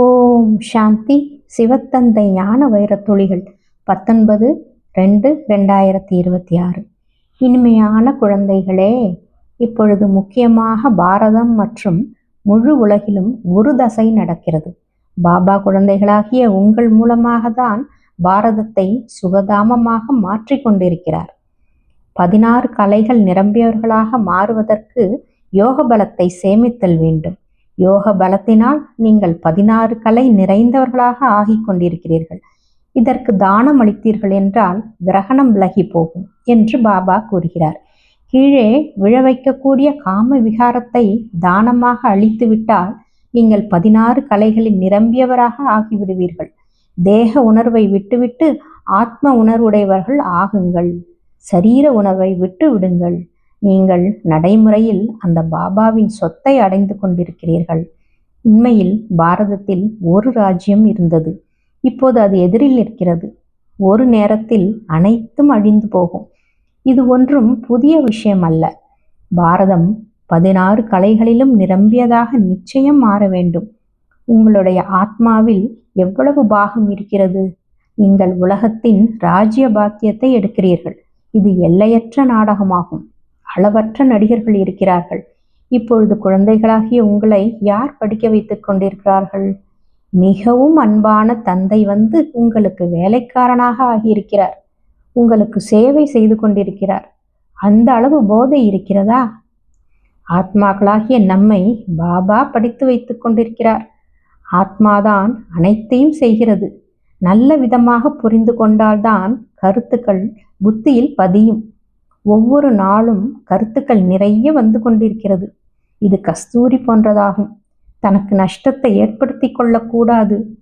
ஓம் சாந்தி. சிவத்தந்தை ஞான வைரத்துளிகள் பத்தொன்பது ரெண்டு ரெண்டாயிரத்தி இருபத்தி ஆறு. இனிமையான குழந்தைகளே இப்பொழுது முக்கியமாக பாரதம் மற்றும் முழு உலகிலும் ஒரு தசை நடக்கிறது. பாபா குழந்தைகளாகிய உங்கள் மூலமாக தான் பாரதத்தை சுகதாமமாக மாற்றிக்கொண்டிருக்கிறார் பதினாறு கலைகள் நிரம்பியவர்களாக மாறுவதற்கு யோக பலத்தை சேமித்தல் வேண்டும். யோக பலத்தினால் நீங்கள் பதினாறு கலை நிறைந்தவர்களாக ஆகிக் கொண்டிருக்கிறீர்கள். இதற்கு தானம் அளித்தீர்கள் என்றால் கிரகணம் விலகி போகும் என்று பாபா கூறுகிறார். கீழே விழ வைக்கக்கூடிய காம விகாரத்தை தானமாக அளித்துவிட்டால் நீங்கள் பதினாறு கலைகளில் நிரம்பியவராக ஆகிவிடுவீர்கள். தேக உணர்வை விட்டுவிட்டு ஆத்ம உணர்வுடையவர்கள் ஆகுங்கள். சரீர உணர்வை விட்டு விடுங்கள் நீங்கள் நடைமுறையில் அந்த பாபாவின் சொத்தை அடைந்து கொண்டிருக்கிறீர்கள். உண்மையில் பாரதத்தில் ஒரு ராஜ்யம் இருந்தது. இப்போது அது எதிரில் நிற்கிறது. ஒரு நேரத்தில் அனைத்தும் அழிந்து போகும். இது ஒன்றும் புதிய விஷயம் அல்ல. பாரதம் பதினாறு கலைகளிலும் நிரம்பியதாக நிச்சயம் மாற வேண்டும். உங்களுடைய ஆத்மாவில் எவ்வளவு பாகம் இருக்கிறது? நீங்கள் உலகத்தின் ராஜ்ய பாக்கியத்தை எடுக்கிறீர்கள். இது எல்லையற்ற நாடகமாகும். அளவற்ற நடிகர்கள் இருக்கிறார்கள். இப்பொழுது குழந்தைகளாகிய உங்களை யார் படிக்க வைத்துக் கொண்டிருக்கிறார்கள்? மிகவும் அன்பான தந்தை வந்து உங்களுக்கு வேலைக்காரனாக ஆகியிருக்கிறார். உங்களுக்கு சேவை செய்து கொண்டிருக்கிறார். அந்த அளவு போதை இருக்கிறதா? ஆத்மாக்களாகிய நம்மை பாபா படித்து வைத்துக் கொண்டிருக்கிறார். ஆத்மாதான் அனைத்தையும் செய்கிறது. நல்ல விதமாக புரிந்து கொண்டால்தான் கருத்துக்கள் புத்தியில் பதியும். ஒவ்வொரு நாளும் கருத்துக்கள் நிறைய வந்து கொண்டிருக்கிறது. இது கஸ்தூரி போன்றதாகும். தனக்கு நஷ்டத்தை ஏற்படுத்தி கொள்ளக்கூடாது.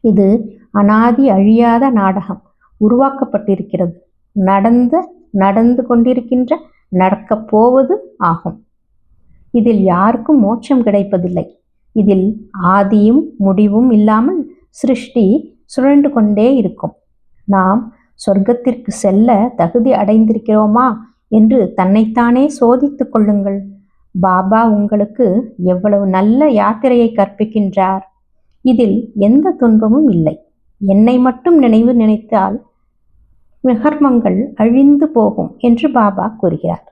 இது அனாதி அழியாத நாடகம் உருவாக்கப்பட்டிருக்கிறது. நடந்த நடந்து கொண்டிருக்கின்ற நடக்கப் போவது ஆகும். இதில் யாருக்கும் மோட்சம் கிடைப்பதில்லை. இதில் ஆதியும் முடிவும் இல்லாமல் சிருஷ்டி சுழண்டு கொண்டே இருக்கும். நாம் சொர்க்கத்திற்கு செல்ல தகுதி அடைந்திருக்கிறோமா என்று தன்னைத்தானே சோதித்து கொள்ளுங்கள். பாபா உங்களுக்கு எவ்வளவு நல்ல யாத்திரையை கற்பிக்கின்றார். இதில் எந்த துன்பமும் இல்லை. என்னை மட்டும் நினைவு நினைத்தால் விகர்மங்கள் அழிந்து போகும் என்று பாபா கூறுகிறார்.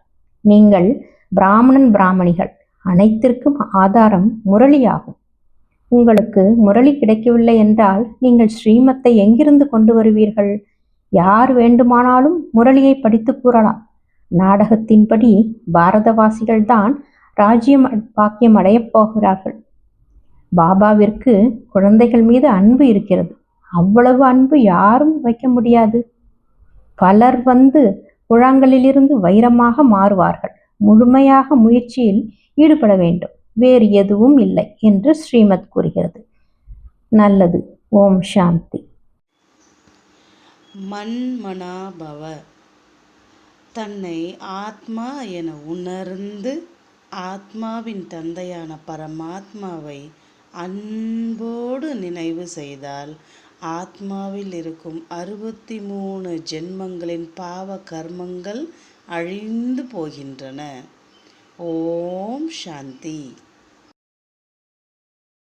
நீங்கள் பிராமணன் பிராமணிகள். அனைத்திற்கும் ஆதாரம் முரளியாகும். உங்களுக்கு முரளி கிடைக்கவில்லை என்றால் நீங்கள் ஸ்ரீமத்தை எங்கிருந்து கொண்டு வருவீர்கள்? யார் வேண்டுமானாலும் முரளியை படித்து கூறலாம். நாடகத்தின்படி பாரதவாசிகள் தான் ராஜ்யம் பாக்கியம் அடையப் போகிறார்கள். பாபாவிற்கு குழந்தைகள் மீது அன்பு இருக்கிறது. அவ்வளவு அன்பு யாரும் வைக்க முடியாது. பலர் வந்து குழாங்களிலிருந்து வைரமாக மாறுவார்கள். முழுமையாக முயற்சியில் ஈடுபட வேண்டும். வேறு எதுவும் இல்லை என்று ஸ்ரீமத் கூறுகிறது. நல்லது. ஓம் சாந்தி. மன்மனாபவ. தன்னை ஆத்மா என உணர்ந்து ஆத்மாவின் தந்தையான பரமாத்மாவை அன்போடு நினைவு செய்தால் ஆத்மாவில் இருக்கும் அறுபத்தி மூணு ஜென்மங்களின் பாவ கர்மங்கள் அழிந்து போகின்றன. ஓம் சாந்தி.